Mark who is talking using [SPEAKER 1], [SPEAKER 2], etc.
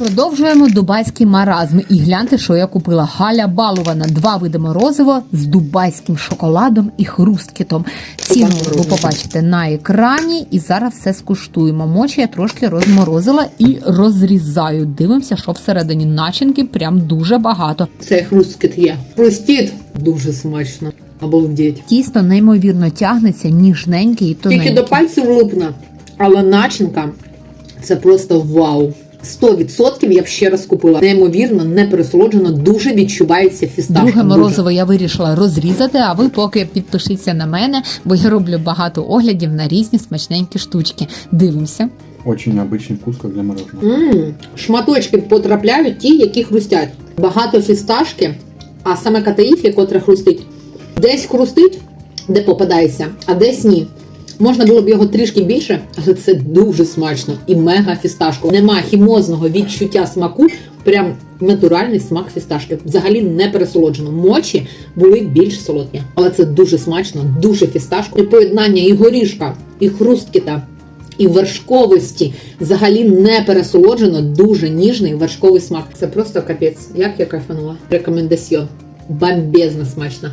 [SPEAKER 1] Продовжуємо дубайський маразм. І гляньте, що я купила. Галя балована. Два види морозиво з дубайським шоколадом і хрусткітом. Ціну ви побачите на екрані. І зараз все скуштуємо. Мочі я трошки розморозила і розрізаю. Дивимося, що всередині начинки прям дуже багато.
[SPEAKER 2] Це хрусткіт є. Хрустіт дуже смачно. Обалдеть.
[SPEAKER 1] Тісто неймовірно тягнеться, ніжненький і
[SPEAKER 2] Тільки до пальців липне, але начинка це просто вау. 100% я б ще раз купила. Неймовірно, непересолоджено, дуже відчувається фісташка.
[SPEAKER 1] Друге
[SPEAKER 2] Дуже.
[SPEAKER 1] морозиво я вирішила розрізати, а ви поки підпишіться на мене, бо я роблю багато оглядів на різні смачненькі штучки. Дивимося.
[SPEAKER 3] Очень необычный вкус, как для мороженого.
[SPEAKER 2] М, Шматочки потрапляють ті, які хрустять. Багато фісташки, а саме катаїфлі, котре хрустить, десь хрустить, де попадається, а десь ні. Можна було б його трішки більше, але це дуже смачно і мега фісташко. Нема хімозного відчуття смаку, прям натуральний смак фісташки. Взагалі не пересолоджено. Мочі були більш солодкі, але це дуже смачно, дуже фісташко. І поєднання і горішка, і хрусткіта і вершковості взагалі не пересолоджено, дуже ніжний вершковий смак. Це просто капець. Як я кайфанула. Рекомендаціон. Бомбезно смачно.